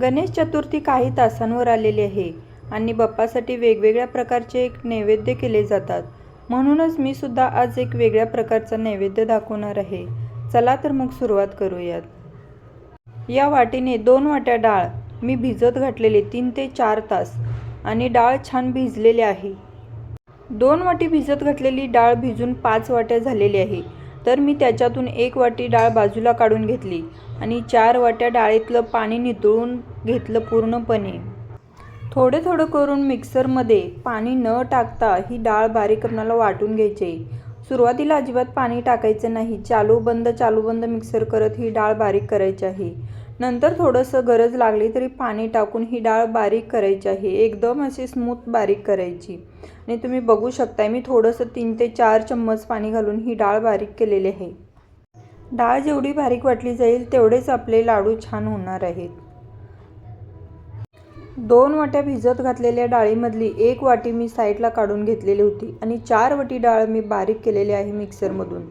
गणेश चतुर्थी काही तासांवर आलेली आहे आणि बाप्पासाठी वेगवेगळ्या प्रकारचे एक नैवेद्य केले जातात. म्हणूनच मी सुद्धा आज एक वेगळ्या प्रकारचा नैवेद्य दाखवणार आहे. चला तर मग सुरुवात करूयात. या वाटीने दोन वाट्या डाळ मी भिजत घातलेले तीन ते चार तास आणि डाळ छान भिजलेली आहे. दोन वाटी भिजत घातलेली डाळ भिजून पाच वाट्या झालेली आहे. तर मी त्याच्यातून एक वाटी डाळ बाजूला काढून घेतली आणि चार वाट्या डाळीतलं पाणी नितळून घेतलं पूर्णपणे. थोडे थोडं करून मिक्सरमध्ये पाणी न टाकता ही डाळ बारीक आपणाला वाटून घ्यायची. सुरुवातीला अजिबात पाणी टाकायचं नाही. चालू बंद चालू बंद मिक्सर करत ही डाळ बारीक करायची आहे. नंतर थोडंसं गरज लागली तरी पाणी टाकून ही डाळ बारीक करायची आहे. एकदम अशी स्मूथ बारीक करायची. आणि तुम्ही बघू शकताय मी थोडंसं तीन ते चार चम्मच पाणी घालून ही डाळ बारीक केलेली आहे. डाळ जेवढी बारीक वाटली जाईल तेवढेच आपले लाडू छान होणार आहेत. दोन वाट्या भिजत घातलेल्या डाळीमधली एक वाटी मी साईडला काढून घेतलेली होती आणि चार वाटी डाळ मी बारीक केलेली आहे मिक्सरमधून.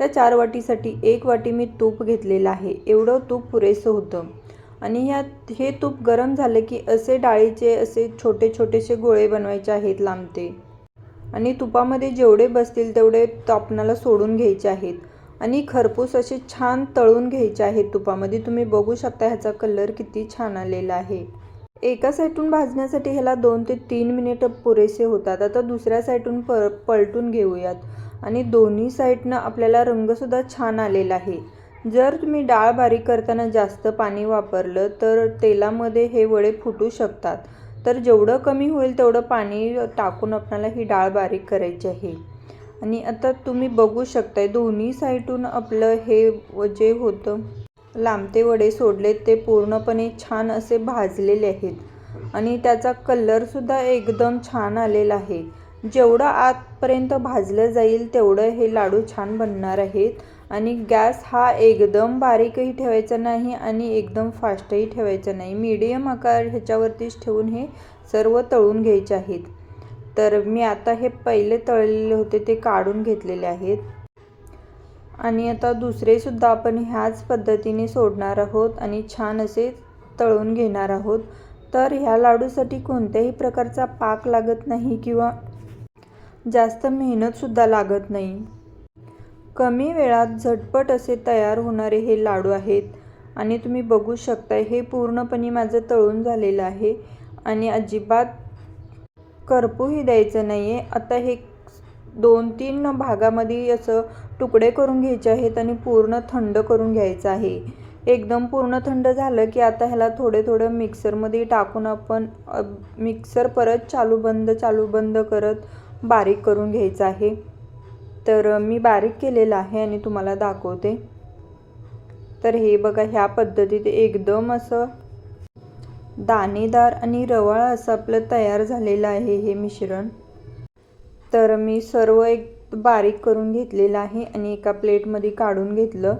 त्या चार वाटीसाठी एक वाटी मी तूप घेतलेलं आहे. एवढं तूप पुरेसं होतं. आणि ह्यात हे तूप गरम झालं की असे डाळीचे असे छोटे छोटेसे गोळे बनवायचे आहेत लांबते. आणि तुपामध्ये जेवढे बसतील तेवढे तापणाला सोडून घ्यायचे आहेत. आणि खरपूस असे छान तळून घ्यायचे आहेत तुपामध्ये. तुम्ही बघू शकता ह्याचा कलर किती छान आलेला आहे. एका साईडून भाजण्यासाठी ह्याला दोन ते तीन मिनिटं पुरेसे होतात. आता दुसऱ्या साईडून प पलटून घेऊयात. आणि दोन्ही साईडनं आपल्याला रंगसुद्धा छान आलेला आहे. जर तुम्ही डाळ बारीक करताना जास्त पाणी वापरलं तर तेलामध्ये हे वडे फुटू शकतात. तर जेवढं कमी होईल तेवढं पाणी टाकून आपल्याला ही डाळ बारीक करायची आहे. आणि आता तुम्ही बघू शकताय दोन्ही साईडून आपलं हे जे होतं लांबते वडे सोडले ते पूर्णपणे छान असे भाजलेले आहेत. आणि त्याचा कलरसुद्धा एकदम छान आलेला आहे. जेवढं आतपर्यंत भाजलं जाईल तेवढं हे लाडू छान बनणार आहेत. आणि गॅस हा एकदम बारीकही ठेवायचा नाही आणि एकदम फास्टही ठेवायचा नाही. मीडियम आकार ह्याच्यावरतीच ठेवून हे सर्व तळून घ्यायचे आहेत. तर मी आता हे पहिले तळलेले होते ते काढून घेतलेले आहेत. आणि आता दुसरेसुद्धा आपण ह्याच पद्धतीने सोडणार आहोत आणि छान असे तळून घेणार आहोत. तर ह्या लाडूसाठी कोणत्याही प्रकारचा पाक लागत नाही किंवा जास्त मेहनतसुद्धा लागत नाही. कमी वेळात झटपट असे तयार होणारे हे लाडू आहेत. आणि तुम्ही बघू शकताय हे पूर्णपणे माझं तळून झालेलं आहे आणि अजिबात करपूही द्यायचं नाही आहे आता हे दोन तीन भागामध्ये असं तुकडे करून घ्यायचे आहेत आणि पूर्ण थंड करून घ्यायचं आहे. एकदम पूर्ण थंड झालं की आता ह्याला थोडे थोडं मिक्सरमध्ये टाकून आपण मिक्सर परत चालू बंद चालू बंद करत बारीक करून घ्यायचं आहे. तर मी बारीक केलेलं आहे आणि तुम्हाला दाखवते. तर हे बघा ह्या पद्धतीत एकदम असं दाणेदार आणि रवाळ असं आपलं तयार झालेलं आहे हे मिश्रण. तर मी सर्व एक बारीक करून घेतलेलं आहे आणि एका प्लेटमध्ये काढून घेतलं.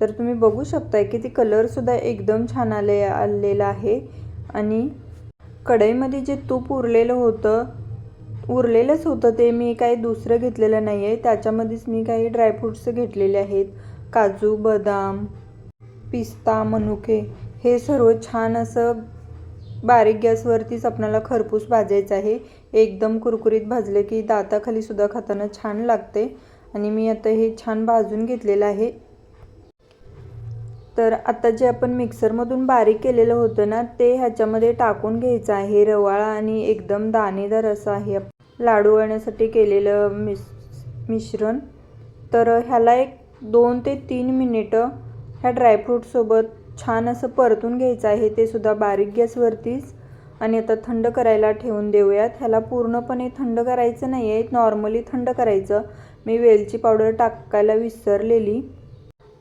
तर तुम्ही बघू शकताय की ते कलरसुद्धा एकदम छान आले आलेलं आहे. आणि कढईमध्ये जे तूप उरलेलं होतं उरलेलंच होतं ते मी काही दुसरं घेतलेलं नाही आहे त्याच्यामध्येच मी काही ड्रायफ्रूट्स घेतलेले आहेत. काजू बदाम पिस्ता मनुके हे सर्व छान असं बारीक गॅसवरतीच आपल्याला खरपूस भाजायचं आहे. एकदम कुरकुरीत भाजले की दाताखाली सुद्धा खाताना छान लागते. आणि मी आता हे छान भाजून घेतलेलं आहे. तर आता जे आपण मिक्सरमधून बारीक केलेलं होतं ना ते ह्याच्यामध्ये टाकून घ्यायचं आहे. रवाळा आणि एकदम दाणेदार असं आहे. लाडू वळण्यासाठी केलेलं मिस मिश्रण. तर ह्याला एक दोन ते तीन मिनिटं ह्या ड्रायफ्रूटसोबत छान असं परतून घ्यायचं आहे. ते सुद्धा बारीक गॅसवरतीच आणि आता थंड करायला ठेवून देऊयात. ह्याला पूर्णपणे थंड करायचं नाही आहे. नॉर्मली थंड करायचं. मी वेलची पावडर टाकायला विसरलेली.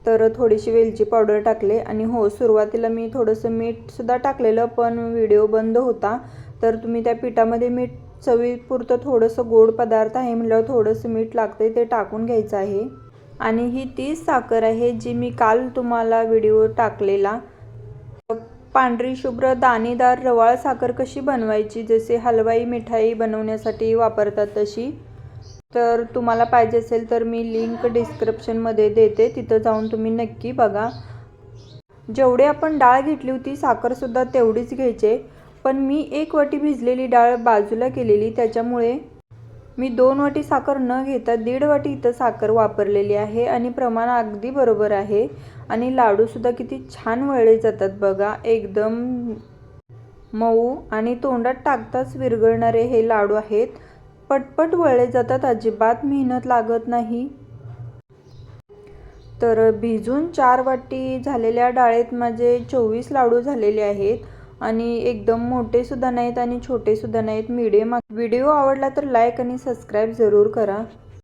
तर थोडीशी वेलची पावडर टाकले आणि हो सुरुवातीला मी थोडंसं मीठसुद्धा टाकलेलं पण व्हिडिओ बंद होता. तर तुम्ही त्या पिठामध्ये मीठ चवीपुरतं थोडंसं गोड पदार्थ आहे म्हटल्यावर थोडंसं मीठ लागतं ते टाकून घ्यायचं आहे. आणि ही तीच साखर आहे जी मी काल तुम्हाला व्हिडिओ टाकलेला. पांढरी शुभ्र दाणेदार रवाळ साखर कशी बनवायची? जसे हलवाई मिठाई बनवण्यासाठी वापरतात तशी. तर तुम्हाला पाहिजे असेल तर मी लिंक डिस्क्रिप्शनमध्ये देते तिथं जाऊन तुम्ही नक्की बघा. जेवढी आपण डाळ घेतली होती साखरसुद्धा तेवढीच घ्यायचे. पण मी एक वाटी भिजलेली डाळ बाजूला केलेली त्याच्यामुळे मी दोन वाटी साखर न घेता दीड वाटी इथं साखर वापरलेली आहे आणि प्रमाण अगदी बरोबर आहे. आणि लाडूसुद्धा किती छान वळले जातात बघा. एकदम मऊ आणि तोंडात टाकताच विरघळणारे हे लाडू आहेत. पटपट वळले जातात अजिबात मेहनत लागत नाही. तर भिजून चार वाटी झालेल्या डाळेत माझे चोवीस लाडू झालेले आहेत. आणि एकदम मोठेसुद्धा नाहीत आणि छोटेसुद्धा नाहीत. मीडियम व्हिडिओ आवडला तर लाईक आणि सबस्क्राईब जरूर करा.